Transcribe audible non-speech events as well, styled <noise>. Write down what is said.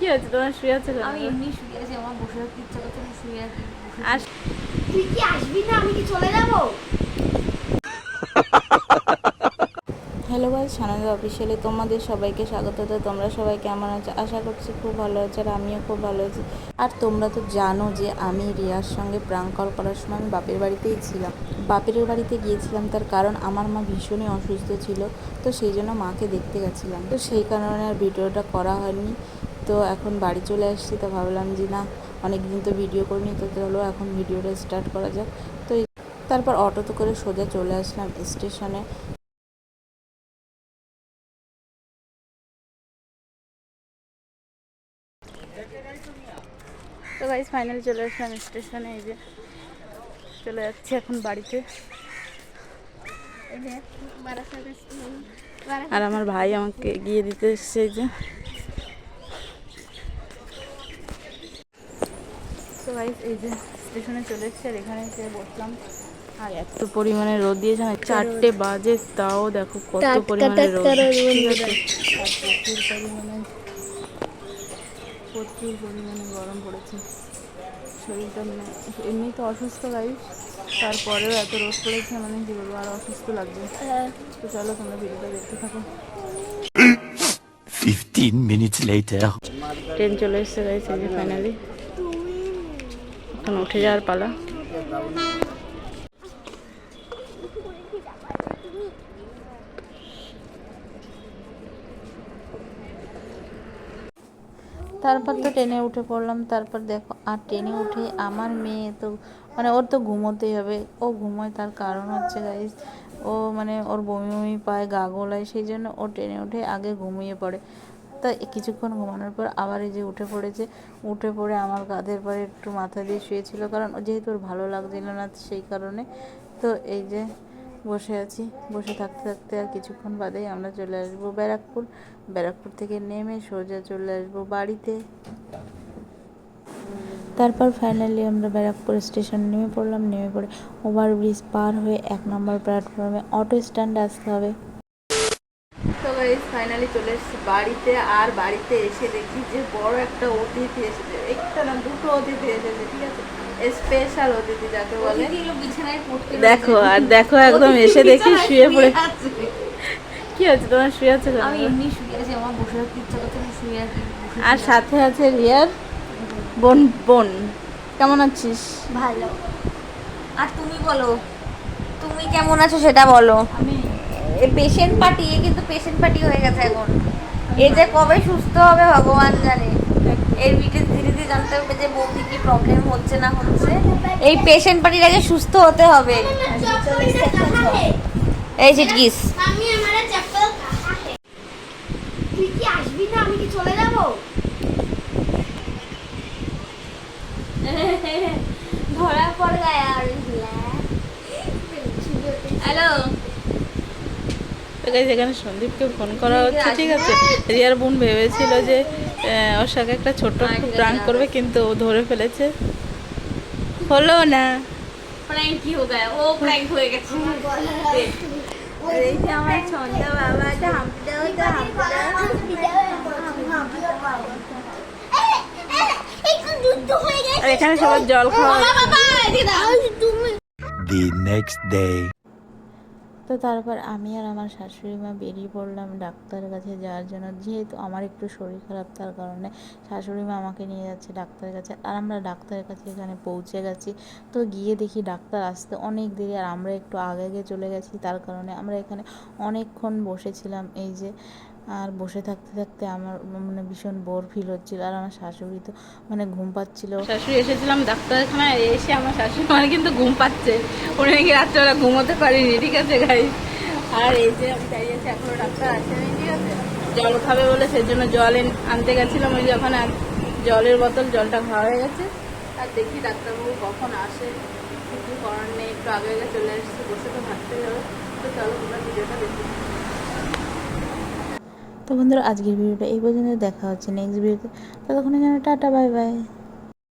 কি হয়েছে তোমার শুয়ে আছে আমি এমনি শুয়ে আছি আমার বসে থাকতে ইচ্ছা করছে আমি শুয়ে আছি আর তুই কি আসবি না? আমি কি চলে যাব? হ্যালো ভাই সানন্দ অফিসিয়ালে তোমাদের সবাইকে স্বাগত। তো তোমরা সবাই কেমন আছো? আশা করছি খুব ভালো আছে আর আমিও খুব ভালো আছি। আর তোমরা তো জানো যে আমি রিয়ার সঙ্গে প্রাঙ্ক কল করার সময় আমি বাপের বাড়িতেই ছিলাম। বাপের বাড়িতে গিয়েছিলাম তার কারণ আমার মা ভীষণই অসুস্থ ছিল তো সেই জন্য মাকে দেখতে গেছিলাম। তো সেই কারণে আর ভিডিওটা করা হয়নি। তো এখন বাড়ি চলে আসছি তো ভাবলাম যে না অনেক দিন তো ভিডিও করিনি তো চলো এখন ভিডিওটা স্টার্ট করা যাক। তো তারপর অটোতে করে সোজা চলে আসলাম স্টেশনে তো গাইজ ফাইনাল চলে আসলাম স্টেশনে এই যে চলে যাচ্ছি এখন বাড়িতে। আর আমার ভাই আমাকে গিয়ে দিতে এসছে যে। তো গাইজ এই যে স্টেশনে চলে এসছে আর এখানে এসে বসলাম। আর এত পরিমাণে রোদ দিয়েছে না চারটে বাজে তাও দেখো কত পরিমাণে রোদ। প্রচুর পরিমাণে প্রচুর পরিমাণে গরম পড়েছে। শরীরটা মানে এমনি তো অসুস্থ গাইস তারপরেও এত রোদ পড়েছে মানে কি বলব আর অসুস্থ লাগছে তো চলো তোমরা ভিডিওটা দেখতে থাকো। 15 minutes later. ট্রেন চলে এসছে গাইস এই ফাইনালি এখন উঠে যাওয়ার পালা। তারপর তো ট্রেনে উঠে পড়লাম, তারপর দেখো, আর ট্রেনে উঠে আমার মেয়ে তো মানে ওর তো ঘুমোতেই হবে। ও ঘুমোয় তার কারণ হচ্ছে গাইজ ও মানে ওর বমি বমি পায়, গা গোলায়, সেই জন্য ও ট্রেনে উঠে আগে ঘুমিয়ে পড়ে। তা কিছুক্ষণ ঘুমানোর পর আবার এই যে উঠে পড়েছে, উঠে পড়ে আমার কাঁধের পরে একটু মাথা দিয়ে শুয়েছিল কারণ যেহেতু ওর ভালো লাগছিল না সেই কারণে। তো এই যে বসে আছি, বসে থাকতে থাকতে আর কিছুক্ষণ বাদেই আমরা চলে আসব ব্যারাকপুর। ব্যারাকপুর থেকে নেমে সোজা চলে আসব বাড়িতে। তারপর ফাইনালি আমরা ব্যারাকপুর স্টেশন নেমে পড়লাম, নেমে পড়ে ওভারব্রিজ পার হয়ে এক নম্বর প্ল্যাটফর্মে অটো স্ট্যান্ড আসতে হবে। তো গাইস ফাইনালি চলে এসেছি বাড়িতে আর বাড়িতে এসে দেখি যে বড় একটা অতিথি এসেছে। একটা না দুটো অতিথি এসেছে ঠিক আছে? স্পেশাল অতিথি যাকে বলে। দেখো আর দেখো একদম এসে দেখি শুয়ে পড়ে। কি হচ্ছে তোমার শুয়ে আছে আমি এমনি শুয়ে আছি আমার বসে থাকতে ইচ্ছা করছে আমি শুয়ে আছি। আর সাথে আছে রিয়ার বোন বোন। কেমন আছিস? ভালো। আর তুমি বলো তুমি কেমন আছো সেটা বলো। আমি পেশেন্ট পার্টি এ কিন্তু পেশেন্ট পার্টি হয়ে গেছে এখন। এ যে কবে সুস্থ হবে ভগবান জানে। এর ভিতরে ধীরে ধীরে জানতে হবে যে বৌদি কি প্রবলেম হচ্ছে না হচ্ছে। এই পেশেন্ট পার্টির আগে সুস্থ হতে হবে। এই চিটকিস আমি আমার চপ্পল তুই কি আসবি না? আমি কি চলে যাব? <laughs> ধরা পড় গায়া হ্যালো তো গাইজ এখানে সন্দীপকে ফোন করা হচ্ছে ঠিক আছে? রিয়ার বোন ভেবেছিল যে ওর সঙ্গে একটা ছোট্ট প্রাঙ্ক করবে কিন্তু ও ধরে ফেলেছে। হলো না। প্র্যাঙ্ক কি হো ও প্র্যাঙ্ক হয়ে গেছে। এই আমার সন্ধ্যা বাবা এটা হাম্পি দাও এটা হাম্পি দাও একটু যুদ্ধ আর এখানে সবার জল খাওয়া হচ্ছে। বাবা এদিকে The next day. তো তারপর আমি আর আমার শাশুড়ি মা বেরিয়ে পড়লাম ডাক্তারের কাছে যাওয়ার জন্য। যেহেতু আমার একটু শরীর খারাপ, তার কারণে শাশুড়ি মা আমাকে নিয়ে যাচ্ছে ডাক্তারের কাছে। আর আমরা ডাক্তারের কাছে এখানে পৌঁছে গেছি। তো গিয়ে দেখি ডাক্তার আসতে অনেক দেরি, আর আমরা একটু আগে আগে চলে গেছি। তার কারণে আমরা এখানে অনেকক্ষণ বসেছিলাম। এই যে আর বসে থাকতে থাকতে আমার মানে ভীষণ বোর ফিল হচ্ছিল আর আমার শাশুড়ি তো মানে ঘুম পাচ্ছিল। শাশুড়ি এসেছিলাম ডাক্তারখানায় এসে আমার শাশুড়ি মানে কিন্তু ঘুম পাচ্ছে। উনি নাকি রাত্রেবেলা ঘুমোতে পারিনি, ঠিক আছে গাই আর এই যে আমি দাঁড়িয়ে আছি, এখনও ডাক্তার আসেনি, ঠিক আছে? জল খাবে বলে সেই জন্য জল আনতে গেছিলাম, ওই যখন জলের বোতল, জলটা খাওয়া হয়ে গেছে। আর দেখি ডাক্তারবাবু কখন আসে, কিছু করার নেই, একটু আগে আগে চলে এসেছে, বসে তো থাকতেই হবে। তো চলো তোমরা ভিডিওটা দেখি তো বন্ধুরা, আজকের ভিডিওটা এই পর্যন্ত দেখা হচ্ছে নেক্সট ভিডিওতে। ততক্ষণে যেন টাটা বাই বাই